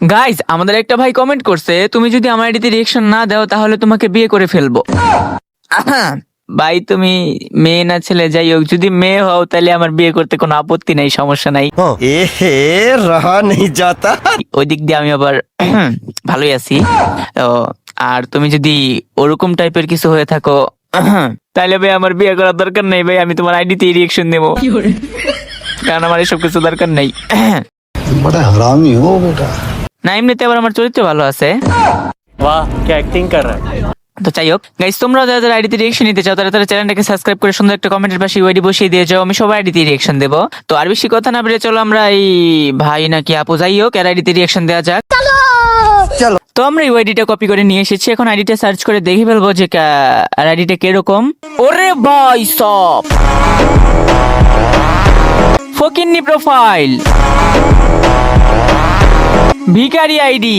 Guys আমাদের একটা ভাই কমেন্ট করছে তুমি যদি আমার আইডিতে রিয়েকশন না দাও তাহলে তোমাকে বিয়ে করে ফেলব। ভাই তুমি মেয়ে না ছেলে যাই হোক যদি মেয়ে হও তাহলে আমার বিয়ে করতে কোনো আপত্তি নাই সমস্যা নাই। ওই দিক দিয়ে আমি আবার ভালোই আছি। তো আর তুমি যদি ওরকম টাইপের কিছু হয়ে থাকো তাহলে ভাই আমার বিয়ে করার দরকার নেই ভাই আমি তোমার আইডিতে রিয়েকশন দেবো কারণ আমার এসব কিছু দরকার নেই। বড় হারামি বেটা। না এমনিতে আবার আমার চরিত্র ভালো আছে। বাহ কি অ্যাক্টিং কর তো যাই হোক গাইস তোমরা যারা যারা আইডিতে রিয়েকশন নিতে চাও তারা তারা চ্যানেলটাকে সাবস্ক্রাইব করে সুন্দর একটা কমেন্টের পাশে ইউআইডি বসিয়ে দিয়ে যাও আমি সবাই আইডিতে রিয়েকশন দেবো। তো আর বেশি কথা না বলে চলো আমরা এই ভাই নাকি আপু যাই হোক এর আইডিতে রিয়েকশন দেওয়া যাক। চলো! তো আমরা ইউআইডিটা কপি করে নিয়ে এসেছি এখন আইডিটা সার্চ করে দেখে ফেলব যে আর আইডিটা কীরকম। ওরে ভাই সব! ফকিন্নি প্রোফাইল ভিকারি আইডি।